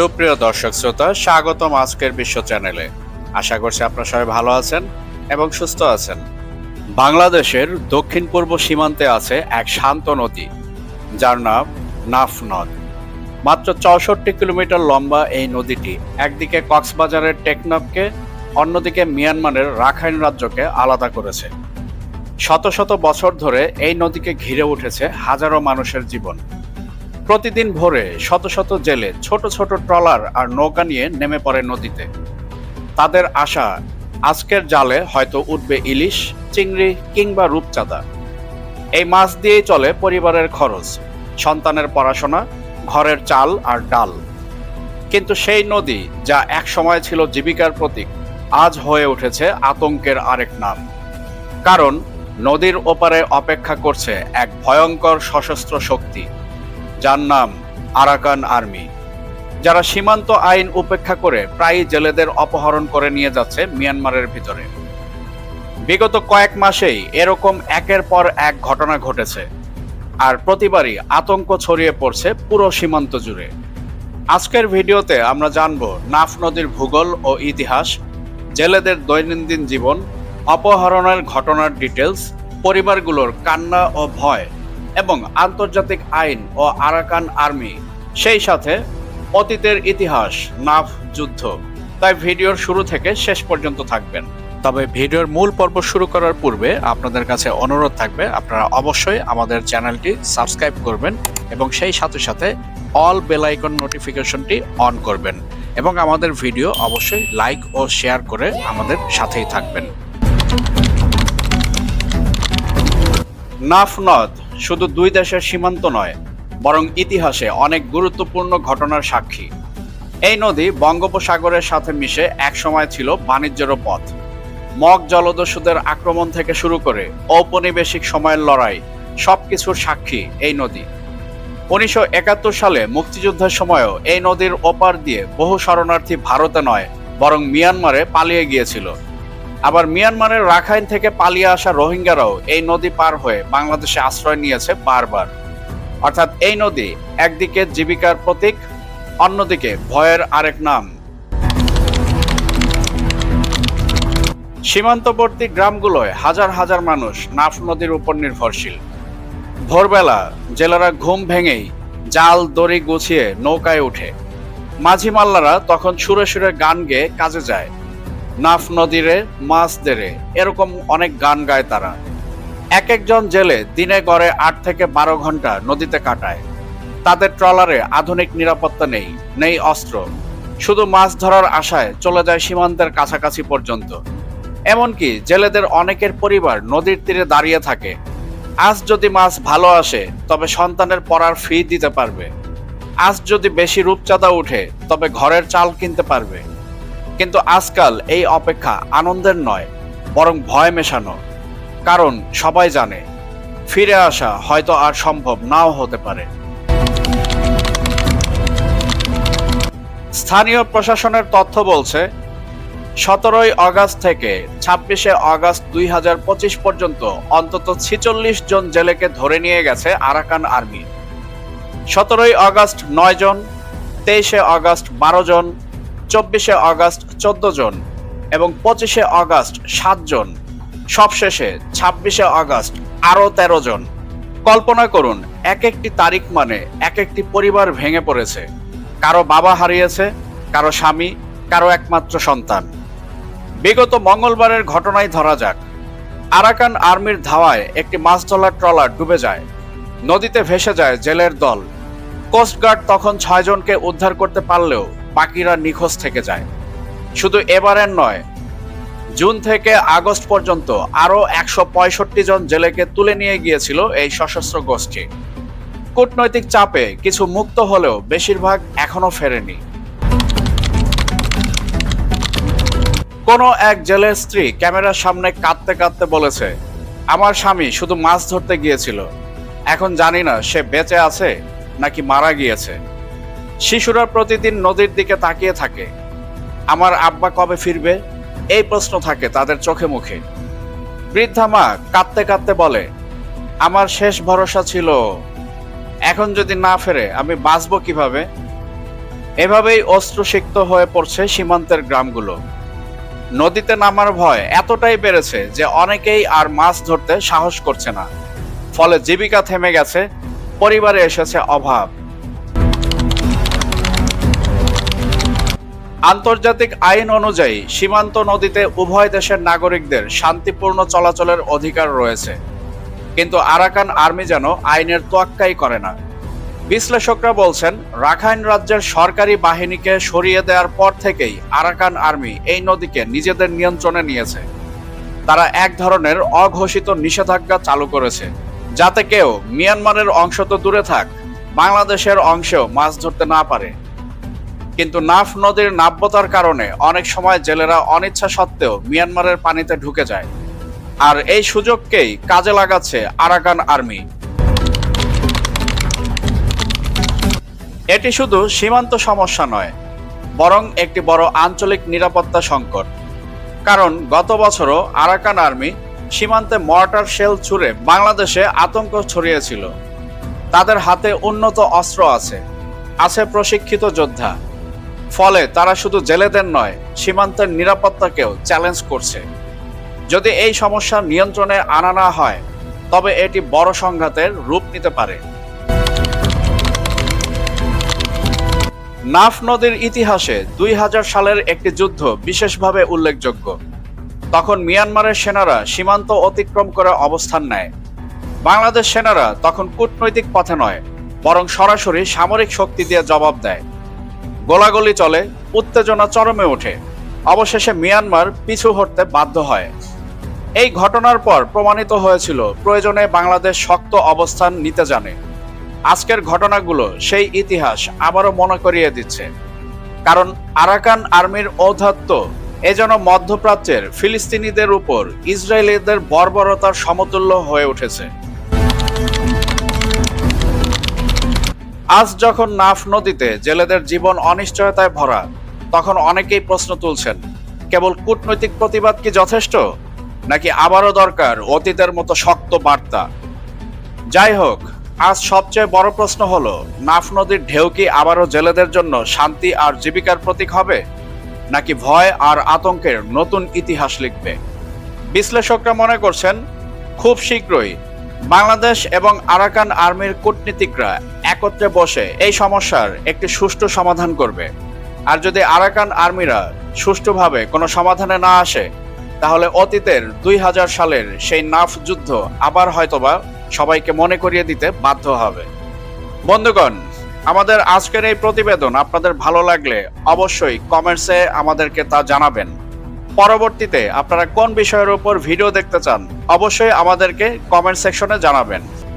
সুপ্রিয় দর্শক শ্রোতা, স্বাগতম আজকের বিশ্ব চ্যানেলে। আশা করছি আপনারা সবাই ভালো আছেন এবং সুস্থ আছেন। বাংলাদেশের দক্ষিণ পূর্ব সীমান্তে আছে এক শান্ত নদী, যার নাম নাফ নদ। মাত্র চৌষট্টি কিলোমিটার লম্বা এই নদীটি একদিকে কক্সবাজারের টেকনাফকে, অন্যদিকে মিয়ানমারের রাখাইন রাজ্যকে আলাদা করেছে। শত শত বছর ধরে এই নদীকে ঘিরে উঠেছে হাজারো মানুষের জীবন। প্রতিদিন ভোরে শত শত জেলে ছোট ছোট ট্রলার আর নৌকা নিয়ে নেমে পড়ে নদীতে। তাদের আশা, আজকের জালে হয়তো উঠবে ইলিশ, চিংড়ি কিংবা রূপচাঁদা। এই মাছ দিয়েই চলে পরিবারের খরচ, সন্তানের পড়াশোনা, ঘরের চাল আর ডাল। কিন্তু সেই নদী যা এক সময় ছিল জীবিকার প্রতীক, আজ হয়ে উঠেছে আতঙ্কের আরেক নাম। কারণ নদীর ওপারে অপেক্ষা করছে এক ভয়ঙ্কর সশস্ত্র শক্তি। যার নাম আরাকান আর্মি। যারা সীমান্ত আইন উপেক্ষা করে প্রায়ই জেলেদের অপহরণ করে নিয়ে যাচ্ছে মিয়ানমারের ভিতরে। বিগত কয়েক মাসেই এরকম একের পর এক ঘটনা ঘটেছে আর প্রতিবারই আতঙ্ক ছড়িয়ে পড়ছে পুরো সীমান্ত জুড়ে। আজকের ভিডিওতে আমরা জানব নাফ নদীর ভূগোল ও ইতিহাস, জেলেদের দৈনন্দিন জীবন, অপহরণের ঘটনার ডিটেলস পরিবারগুলোর কান্না ও ভয় এবং আন্তর্জাতিক আইন ও আরাকান আর্মি, সেই সাথে অতীতের ইতিহাস, নাফ, যুদ্ধ। তাই ভিডিওর শুরু থেকে শেষ পর্যন্ত থাকবেন। তবে ভিডিওর মূল পর্ব শুরু করার পূর্বে আপনাদের কাছে অনুরোধ থাকবে, আপনারা অবশ্যই আমাদের চ্যানেলটি সাবস্ক্রাইব করবেন এবং সেই সাথে সাথে অল বেল আইকন নোটিফিকেশনটি অন করবেন এবং আমাদের ভিডিও অবশ্যই লাইক ও শেয়ার করে আমাদের সাথেই থাকবেন। নাফ নদ শুধু দুই দেশের সীমান্ত নয়, বরং ইতিহাসে অনেক গুরুত্বপূর্ণ ঘটনার সাক্ষী। এই নদী বঙ্গোপসাগরের সাথে মিশে একসময় ছিল বাণিজ্যের পথ। মগ জলদস্যুদের আক্রমণ থেকে শুরু করে ঔপনিবেশিক সময়ের লড়াই সবকিছুর সাক্ষী এই নদী। উনিশশো একাত্তর সালে মুক্তিযুদ্ধের সময়ও এই নদীর ওপার দিয়ে বহু শরণার্থী ভারতে নয়, বরং মিয়ানমারে পালিয়ে গিয়েছিল। আবার মিয়ানমারের রাখাইন থেকে পালিয়ে আসা রোহিঙ্গারাও এই নদী পার হয়ে বাংলাদেশে আশ্রয় নিয়েছে বারবার। অর্থাৎ এই নদী একদিকে জীবিকার প্রতীক, অন্যদিকে ভয়ের আরেক নাম। সীমান্তবর্তী গ্রামগুলোয় হাজার হাজার মানুষ নাফ নদীর উপর নির্ভরশীল। ভোরবেলা জেলারা ঘুম ভেঙেই জাল দড়ি গুছিয়ে নৌকায় ওঠে মাঝি মাল্লারা তখন সুরে সুরে গান গেয়ে কাজে যায়। নাফ নদীরে, মাছ দেরে, এরকম অনেক গান গায় তারা। এক একজন জেলে দিনে গড়ে আট থেকে বারো ঘণ্টা নদীতে কাটায়। তাদের ট্রলারে আধুনিক নিরাপত্তা নেই নেই অস্ত্র। শুধু মাছ ধরার আশায় চলে যায় সীমান্তের কাছাকাছি পর্যন্ত। এমনকি জেলেদের অনেকের পরিবার নদীর তীরে দাঁড়িয়ে থাকে। আজ যদি মাছ ভালো আসে, তবে সন্তানের পড়ার ফি দিতে পারবে। আজ যদি বেশি রূপচাঁদা উঠে, তবে ঘরের চাল কিনতে পারবে। কিন্তু আজকাল এই অপেক্ষা আনন্দের নয়, বরং ভয় মেশানো। কারণ সবাই জানে, ফিরে আসা হয়তো আর সম্ভব নাও হতে পারে। স্থানীয় প্রশাসনের তথ্য বলছে, সতেরোই আগস্ট থেকে ছাব্বিশে আগস্ট দুই পর্যন্ত অন্তত ছিচল্লিশ জন জেলেকে ধরে নিয়ে গেছে আরাকান আর্মি। সতেরোই আগস্ট নয় জন, তেইশে আগস্ট বারো জন চব্বিশে আগস্ট চোদ্দ জন এবং পঁচিশে আগস্ট সাতজন সবশেষে ছাব্বিশে আগস্ট আরও তেরো জন। কল্পনা করুন, এক একটি তারিখ মানে এক একটি পরিবার ভেঙে পড়েছে। কারও বাবা হারিয়েছে, কারও স্বামী, কারও একমাত্র সন্তান। বিগত মঙ্গলবারের ঘটনাই ধরা যাক। আরাকান আর্মির ধাওয়ায় একটি মাছ ট্রলার ডুবে যায়। নদীতে ভেসে যায় জেলের দল। কোস্টগার্ড তখন ছয়জনকে উদ্ধার করতে পারলেও বাকিরা নিখোঁজ থেকে যায়। শুধু এবারের নয়, জুন থেকে আগস্ট পর্যন্ত আরও একশো পঁয়ষট্টি জন জেলেকে তুলে নিয়ে গিয়েছিল এই সশস্ত্র গোষ্ঠী। কূটনৈতিক চাপে কিছু মুক্ত হলেও বেশিরভাগ এখনও ফেরেনি। কোনো এক জেলের স্ত্রী ক্যামেরার সামনে কাঁদতে কাঁদতে বলেছে, আমার স্বামী শুধু মাছ ধরতে গিয়েছিল। এখন জানি না সে বেঁচে আছে নাকি মারা গিয়েছে। শিশুরা প্রতিদিন নদীর দিকে তাকিয়ে থাকে। আমার আব্বা কবে ফিরবে? এই প্রশ্ন থাকে তাদের চোখে মুখে। বৃদ্ধা মা কাঁদতে কাঁদতে বলে, আমার শেষ ভরসা ছিল, এখন যদি না ফেরে আমি বাঁচবো কীভাবে? এভাবেই অস্ত্রসিক্ত হয়ে পড়ছে সীমান্তের গ্রামগুলো। নদীতে নামার ভয় এতটাই বেড়েছে যে অনেকেই আর মাছ ধরতে সাহস করছে না। ফলে জীবিকা থেমে গেছে, পরিবারে এসেছে অভাব। আন্তর্জাতিক আইন অনুযায়ী সীমান্ত নদীতে উভয় দেশের নাগরিকদের শান্তিপূর্ণ চলাচলের অধিকার রয়েছে। কিন্তু আরাকান আর্মি যেন আইনের তোয়াক্কাই করে না। বিশ্লেষকরা বলছেন, রাখাইন রাজ্যের সরকারি বাহিনীকে সরিয়ে দেওয়ার পর থেকেই আরাকান আর্মি এই নদীকে নিজেদের নিয়ন্ত্রণে নিয়েছে। তারা এক ধরনের অঘোষিত নিষেধাজ্ঞা চালু করেছে, যাতে কেউ মিয়ানমারের অংশ তো দূরে থাক, বাংলাদেশের অংশেও মাছ ধরতে না পারে। কিন্তু নাফ নদীর নাব্যতার কারণে অনেক সময় জেলেরা অনিচ্ছা সত্ত্বেও মিয়ানমারের পানিতে ঢুকে যায়। আর এই সুযোগকেই কাজে লাগাচ্ছে আরাকান আর্মি। এটি শুধু সীমান্ত সমস্যা নয়, বরং একটি বড় আঞ্চলিক নিরাপত্তা সংকট। কারণ গত বছরও আরাকান আর্মি সীমান্তে মর্টার শেল ছুড়ে বাংলাদেশে আতঙ্ক ছড়িয়েছিল। তাদের হাতে উন্নত অস্ত্র আছে আছে প্রশিক্ষিত যোদ্ধা। ফলে তারা শুধু জেলেদের নয়, সীমান্তের নিরাপত্তাকেও চ্যালেঞ্জ করছে। যদি এই সমস্যা নিয়ন্ত্রণে আনা না হয়, তবে এটি বড় সংঘাতের রূপ নিতে পারে। নাফ নদীর ইতিহাসে দুই হাজার সালের একটি যুদ্ধ বিশেষভাবে উল্লেখযোগ্য। তখন মিয়ানমারের সেনারা সীমান্ত অতিক্রম করে অবস্থান নেয়। বাংলাদেশ সেনারা তখন কূটনৈতিক পথে নয়, বরং সরাসরি সামরিক শক্তি দিয়ে জবাব দেয়। গোলাগুলি চলে, উত্তেজনা চরমে ওঠে। অবশেষে মিয়ানমার পিছু হটতে বাধ্য হয়। এই ঘটনার পর প্রমাণিত হয়েছিল, প্রয়োজনে বাংলাদেশ শক্ত অবস্থান নিতে জানে। আজকের ঘটনাগুলো সেই ইতিহাস আবারও মনে করিয়ে দিচ্ছে। কারণ আরাকান আর্মির ঔদ্ধত্য এ যেন মধ্যপ্রাচ্যের ফিলিস্তিনিদের উপর ইসরায়েলিদের বর্বরতার সমতুল্য হয়ে উঠেছে। আজ যখন নাফ নদীতে জেলেদের জীবন অনিশ্চয়তায় ভরা, তখন অনেকেই প্রশ্ন তুলছেন, কেবল কূটনৈতিক প্রতিবাদ কি যথেষ্ট? নাকি আবারও দরকার অতীতের মতো শক্ত বার্তা? যাই হোক, আজ সবচেয়ে বড় প্রশ্ন হলো, নাফ নদীর ঢেউ কি আবারও জেলেদের জন্য শান্তি আর জীবিকার প্রতীক হবে? নাকি ভয় আর আতঙ্কের নতুন ইতিহাস লিখবে? বিশ্লেষকরা মনে করছেন, খুব শীঘ্রই বাংলাদেশ এবং আরাকান আর্মির কূটনীতিকরা একত্রে বসে এই সমস্যার একটি সুষ্ঠু সমাধান করবে। আর যদি আরাকান আর্মিরা সুষ্ঠুভাবে কোনো সমাধানে না আসে, তাহলে অতীতের দুই হাজার সালের সেই নাফ যুদ্ধ আবার হয়তোবা সবাইকে মনে করিয়ে দিতে বাধ্য হবে। বন্ধুগণ, আমাদের আজকের এই প্রতিবেদন আপনাদের ভালো লাগলে অবশ্যই কমেন্টসে আমাদেরকে তা জানাবেন। পরবর্তীতে আপনারা কোন বিষয়ের উপর ভিডিও দেখতে চান, অবশ্যই আমাদেরকে কমেন্ট সেকশনে জানাবেন।